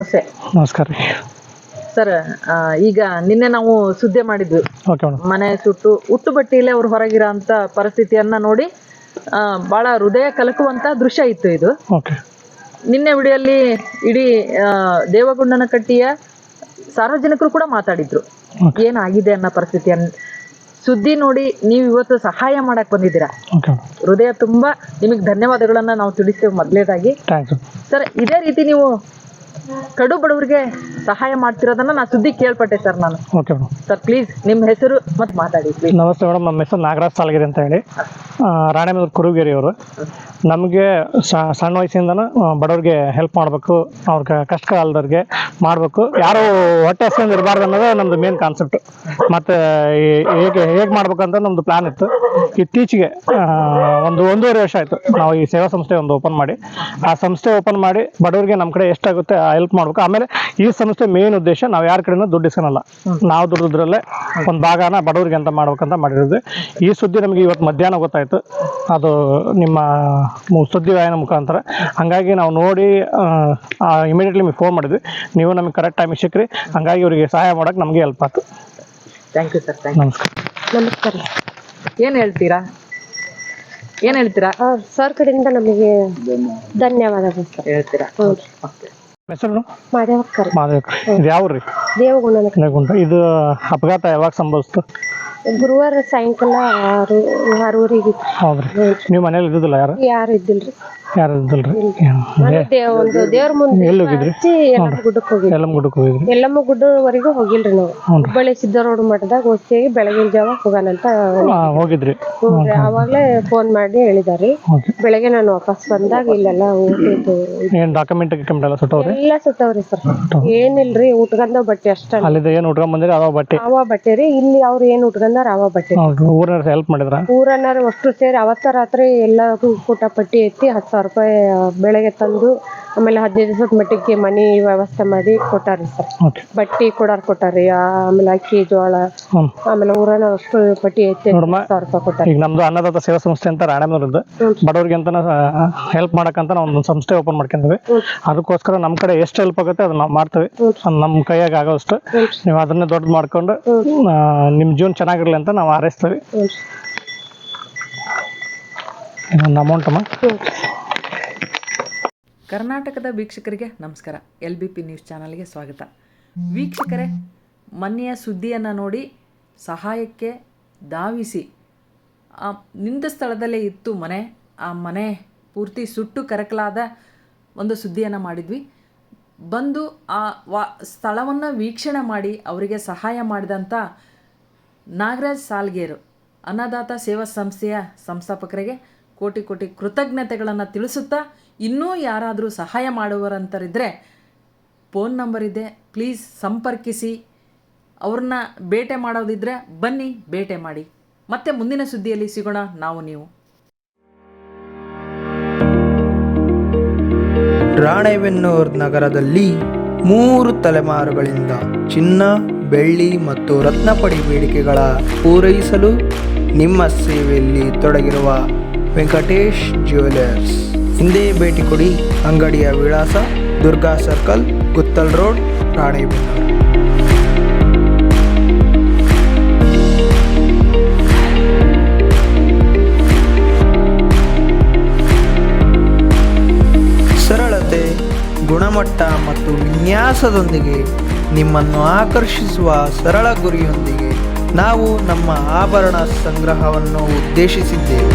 ನಮಸ್ತೆ. ನಮಸ್ಕಾರ. ರೀ ಸರ್ ಆ, ಈಗ ನಿನ್ನೆ ನಾವು ಸುದ್ದಿ ಮಾಡಿದ್ವಿ. Okay madam. ಮನೆ ಸುಟ್ಟು ಉಟ್ಟು ಬಟ್ಟೆಯಲ್ಲೇ ಅವ್ರು ಹೊರಗಿರೋ ಅಂತ ಪರಿಸ್ಥಿತಿಯನ್ನ ನೋಡಿ ಆ, ಬಹಳ ಹೃದಯ ಕಲಕುವಂತ ದೃಶ್ಯ ಇತ್ತು ಇದು. ಓಕೆ. ನಿನ್ನೆ ವಿಡಿಯಲ್ಲಿ ಇಡೀ ಆ, ದೇವಗುಂಡನ ಕಟ್ಟಿಯ ಸಾರ್ವಜನಿಕರು ಕೂಡ ಮಾತಾಡಿದ್ರು. Okay. ಏನಾಗಿದೆ ಅನ್ನೋ ಪರಿಸ್ಥಿತಿಯನ್ನ. ಸುದ್ದಿ ನೋಡಿ ನೀವು ಇವತ್ತು ಸಹಾಯ ಮಾಡಕ್ ಬಂದಿದ್ದೀರಾ? Okay madam. ಹೃದಯ ತುಂಬಾ ನಿಮಗೆ ಧನ್ಯವಾದಗಳನ್ನ ನಾವು ತಿಳಿಸ್ತೇವೆ ಮೊದಲೇದಾಗಿ. ಥ್ಯಾಂಕ್ಸ್ ಸರ್ ಇದೇ ರೀತಿ ನೀವು ಕಡು ಬಡವರಿಗೆ ಸಹಾಯ ಮಾಡ್ತಿರೋದನ್ನ ನಾ ಸುದ್ದಿ ಕೇಳ್ಪಟ್ಟೆ ಸರ್ ನಾನು. Okay madam. ಸರ್ ಪ್ಲೀಸ್ ನಿಮ್ಮ ಹೆಸರು ಮತ್ತೆ ಮಾತಾಡಿ ಪ್ಲೀಸ್ ನಮಸ್ತೆ ಮೇಡಮ್ ನಮ್ಮ ಹೆಸರು ನಾಗರಾಜ್ ಸಾಲಗಿರಿ ಅಂತ ಹೇಳಿ. ರಾಣೆಬೆನ್ನೂರು ಕುರುಗೇರಿ ಅವರು. ನಮಗೆ ಸಣ್ಣ ವಯಸ್ಸಿಂದನೂ ಬಡವ್ರಿಗೆ ಹೆಲ್ಪ್ ಮಾಡಬೇಕು ಅವ್ರ ಕಷ್ಟ ಕಾಲದವ್ರಿಗೆ ಮಾಡಬೇಕು. ಯಾರು ಹೊಟ್ಟೆ ಹಸ್ಕೊಂಡು ಇರಬಾರ್ದು ಅನ್ನೋದೇ ನಮ್ಮದು ಮೇನ್ ಕಾನ್ಸೆಪ್ಟ್ ಮತ್ತು ಹೇಗೆ ಹೇಗೆ ಮಾಡ್ಬೇಕಂತ ನಮ್ಮದು ಪ್ಲ್ಯಾನ್ ಇತ್ತು. ಇತ್ತೀಚೆಗೆ ಒಂದು ಒಂದೂವರೆ ವರ್ಷ ಆಯಿತು ನಾವು ಈ ಸೇವಾ ಸಂಸ್ಥೆ ಒಂದು ಓಪನ್ ಮಾಡಿ. ಆ ಸಂಸ್ಥೆ ಓಪನ್ ಮಾಡಿ ಬಡವರಿಗೆ ನಮ್ಮ ಕಡೆ ಎಷ್ಟಾಗುತ್ತೆ ಹೆಲ್ಪ್ ಮಾಡ್ಬೇಕು. ಆಮೇಲೆ ಈ ಸಂಸ್ಥೆ ಮೇನ್ ಉದ್ದೇಶ ನಾವು ಯಾರ ಕಡೆನೂ ದುಡ್ಡು ಇಸ್ಕೊಳಲ್ಲ ನಾವು ದುಡ್ಡಿದ್ರಲ್ಲೇ ಒಂದು ಭಾಗನ ಬಡವರಿಗೆ ಅಂತ ಮಾಡ್ಬೇಕಂತ ಮಾಡಿರೋದು. ಈ ಸುದ್ದಿ ನಮಗೆ ಇವತ್ತು ಮಧ್ಯಾಹ್ನ ಗೊತ್ತಾಯಿತು. ಅದು ನಿಮ್ಮ ಸುದ್ದಿ ವಾಯನ ಮುಖಾಂತರ. ಹಂಗಾಗಿ ನಾವು ನೋಡಿ ಇಮಿಡಿಯೇಟ್ಲಿ ನಿಮಗೆ ಫೋನ್ ಮಾಡಿದ್ವಿ. ನೀವು ನಮಗೆ ಕರೆಕ್ಟ್ ಟೈಮಿಗೆ ಸಿಕ್ಕ್ರಿ ಹಂಗಾಗಿ ಇವರಿಗೆ ಸಹಾಯ ಮಾಡೋಕೆ ನಮಗೆ ಹೆಲ್ಪ್ ಆಯ್ತು ಥ್ಯಾಂಕ್ ಯು ಸರ್ ಥ್ಯಾಂಕ್ ನಮಸ್ಕಾರ. ನಮಸ್ಕಾರ. ಏನ್ ಹೇಳ್ತೀರಾ? ಏನ್ ಹೇಳ್ತೀರಾ? ಆ, ಸರ್ ಕಡೆಯಿಂದ ನಮಗೆ ಧನ್ಯವಾದಗಳು ಸರ್. ಹೇಳ್ತೀರಾ? ಮಾಡ್ಯಾವ್ರಿ Okay. ಹೆಸರು? ಮಾದೇವಕ್ಕರ್. ಮಾದೇವಕ್ಕರ್. ಇದು ಯಾವ ರೀ ದೇವಗುಂಡನ ದೇವಗುಂಡ ಇದು ಅಪಘಾತ ಯಾವಾಗ ಸಂಭವಿಸ್ತು? ಗುರುವಾರ ಸಾಯಂಕಾಲ ಆರು ಆರೂವರೆಗೆ ಹೌದ್ರಿ. ನೀವು ಮನೇಲಿ ಇದ್ದಿದ್ದಿಲ್ಲ ಯಾರು? ಯಾರು ಇದ್ದಿಲ್ರಿ. ಯಾರು ಇದ್ದಿಲ್ರಿ? ದೇ- ಒಂದು ದೇವ್ರ ಮುಂದೆ ಎಲ್ಲಿ ಹೋಗಿದ್ರಿ? ಹಚ್ಚಿ ಎಲ್ಲಮ್ಮ ಗುಡ್ಡಕ್ಕೆ ಹೋಗಿದ್ವಿ. ಎಲ್ಲ ಗುಡ್ಡಕ್ಕೆ ಹೋಗಿದ್ರಿ? ಎಲ್ಲಮ್ಮ ಗುಡ್ಡವರೆಗೂ ಹೋಗಿಲ್ರಿ ನಾವು. ಹ್ಞೂ ರೀ ಹುಬ್ಬಳ್ಳಿ ಸಿದ್ದರೋಡ್ ಮಠದಾಗ ಹೋಗಿ ಬೆಳಗಿನ ಜಾವ ಹೋಗೋಣಂತ ಅಂತ ಹೋಗಿದ್ರಿ. ಆವಾಗಲೇ ಅವಾಗ್ಲೇ ಫೋನ್ ಮಾಡಿ ಹೇಳಿದಾರಿ. ಓಕೆ ಬೆಳಗ್ಗೆ ನಾನು ವಾಪಸ್ ಬಂದಾಗ ಇಲ್ಲೆಲ್ಲ ಊಟದ್ದು ಏನು ಡಾಕ್ಯುಮೆಂಟ್ ಗಿಕ್ಯುಮೆಂಟ್ ಎಲ್ಲ ಸುಟ್ಟವ್ರಿ? ಎಲ್ಲ ಸುತ್ತವ್ರಿ ಸರ್. ಏನಿಲ್ರಿ ಊಟಗಂದ ಬಟ್ಟೆ ಅಷ್ಟ ಅಲ್ಲಿದ್ದ ಏನ್ ಉಟ್ಕೊಂಡ್ ಬಂದಿರಿ? ಅದಾವ ಬಟ್ಟೆ. ಅವ ಬಟ್ಟೆ ರೀ. ಇಲ್ಲಿ ಅವ್ರು ಏನ್ ಉಟ್ಕೊಂಡಾರ ಅವ ಬಟ್ಟೆ. ಊರನ್ನ ಹೆಲ್ಪ್ ಮಾಡಿದ್ರ? ಊರನ್ನಾರ ಅಷ್ಟು ಸೇರಿ ಅವತ್ತ ರಾತ್ರಿ ಎಲ್ಲರಿಗೂ ಊಟ ಪಟ್ಟಿ ಎತ್ತಿ ಹತ್ತು ಸಾವಿರ ರೂಪಾಯಿ ಬೆಳಗ್ಗೆ ತಂದು ಆಮೇಲೆ ಹದಿನೈದು ದಿವಸದ ಮಟ್ಟಿಗೆ ಮನಿ ವ್ಯವಸ್ಥೆ ಮಾಡಿ ಕೊಟ್ಟಾರಿ ಸರ್. ಓಕೆ. ಬಟ್ಟಿ ಕೊಡಾರ್ ಕೊಟ್ಟಾರಿ ಆಮೇಲೆ ಅಕ್ಕಿ ಜೋಳ ಆಮೇಲೆ ಊರನ ಅಷ್ಟು ಪಟ್ಟಿ ಐತಿ ನೋಡಮ್ಮ ಸಾವಿರ ರೂಪಾಯಿ ಕೊಟ್ಟಾರಿ ಈಗ ನಮ್ದು ಅನ್ನದಾತ ಸೇವಾ ಸಂಸ್ಥೆ ಅಂತ ರಾಣೆಬೆನ್ನೂರದ್ದು ಬಡವರಿಗೆ ಅಂತ ಹೆಲ್ಪ್ ಮಾಡಕ್ಕಂತ ನಾವು ಒಂದು ಸಂಸ್ಥೆ ಓಪನ್ ಮಾಡ್ಕೊಂತೀವಿ. ಅದಕ್ಕೋಸ್ಕರ ನಮ್ಮ ಕಡೆ ಎಷ್ಟು ಹೆಲ್ಪ್ ಆಗುತ್ತೆ ಅದನ್ನ ನಾವು ಮಾಡ್ತೀವಿ. ನಮ್ಮ ಕೈಯಾಗ ಆಗೋಷ್ಟು ನೀವು ಅದನ್ನೇ ದೊಡ್ಡ ಮಾಡ್ಕೊಂಡು ಆ, ನಿಮ್ಮ ಜೀವನ ಚೆನ್ನಾಗಿರ್ಲಿ ಅಂತ ನಾವು ಹಾರೈಸ್ತೀವಿ. ಹ್ಞೂ ಇನ್ನೊಂದು ಅಮೌಂಟ್ ಅಮ್ಮ? ಕರ್ನಾಟಕದ ವೀಕ್ಷಕರಿಗೆ ನಮಸ್ಕಾರ. ಎಲ್ ಬಿ ಪಿ ನ್ಯೂಸ್ ಚಾನಲ್ಗೆ ಸ್ವಾಗತ. ವೀಕ್ಷಕರೇ ಮೊನ್ನೆಯ ಸುದ್ದಿಯನ್ನು ನೋಡಿ ಸಹಾಯಕ್ಕೆ ಧಾವಿಸಿ. ನಿಂತ ಸ್ಥಳದಲ್ಲೇ ಇತ್ತು ಮನೆ. ಆ ಮನೆ ಪೂರ್ತಿ ಸುಟ್ಟು ಕರಕಲಾದ ಒಂದು ಸುದ್ದಿಯನ್ನು ಮಾಡಿದ್ವಿ. ಬಂದು ಆ ವಾ, ಸ್ಥಳವನ್ನು ವೀಕ್ಷಣೆ ಮಾಡಿ ಅವರಿಗೆ ಸಹಾಯ ಮಾಡಿದಂಥ ನಾಗರಾಜ್ ಸಾಲ್ಗೇರು, ಅನ್ನದಾತ ಸೇವಾ ಸಂಸ್ಥೆಯ ಸಂಸ್ಥಾಪಕರಿಗೆ ಕೋಟಿ ಕೋಟಿ ಕೃತಜ್ಞತೆಗಳನ್ನು ತಿಳಿಸುತ್ತಾ ಇನ್ನೂ ಯಾರಾದರೂ ಸಹಾಯ ಮಾಡುವರಂತರಿದ್ದರೆ ಫೋನ್ ನಂಬರ್ ಇದೆ. ಪ್ಲೀಸ್ ಸಂಪರ್ಕಿಸಿ. ಅವ್ರನ್ನ ಬೇಟೆ ಮಾಡೋದಿದ್ರೆ ಬನ್ನಿ, ಬೇಟೆ ಮಾಡಿ. ಮತ್ತೆ ಮುಂದಿನ ಸುದ್ದಿಯಲ್ಲಿ ಸಿಗೋಣ. ನಾವು, ನೀವು. ರಾಣೆಬೆನ್ನೂರು ನಗರದಲ್ಲಿ ಮೂರು ತಲೆಮಾರುಗಳಿಂದ ಚಿನ್ನ, ಬೆಳ್ಳಿ ಮತ್ತು ರತ್ನಪಡಿ ಬೇಡಿಕೆಗಳ ಪೂರೈಸಲು ನಿಮ್ಮ ಸೇವೆಯಲ್ಲಿ ತೊಡಗಿರುವ ವೆಂಕಟೇಶ್ ಜ್ಯುವೆಲರ್ಸ್. ಹಿಂದೆ ಭೇಟಿ ಕೊಡಿ ಅಂಗಡಿಯ ವಿಳಾಸ ದುರ್ಗಾ ಸರ್ಕಲ್, ಗುತ್ತಲ್ ರೋಡ್, ರಾಣೆಬೆನ್ನೂರು. ಸರಳತೆ, ಗುಣಮಟ್ಟ ಮತ್ತು ವಿನ್ಯಾಸದೊಂದಿಗೆ ನಿಮ್ಮನ್ನು ಆಕರ್ಷಿಸುವ ಸರಳ ಗುರಿಯೊಂದಿಗೆ ನಾವು ನಮ್ಮ ಆಭರಣ ಸಂಗ್ರಹವನ್ನು ಉದ್ದೇಶಿಸಿದ್ದೇವೆ.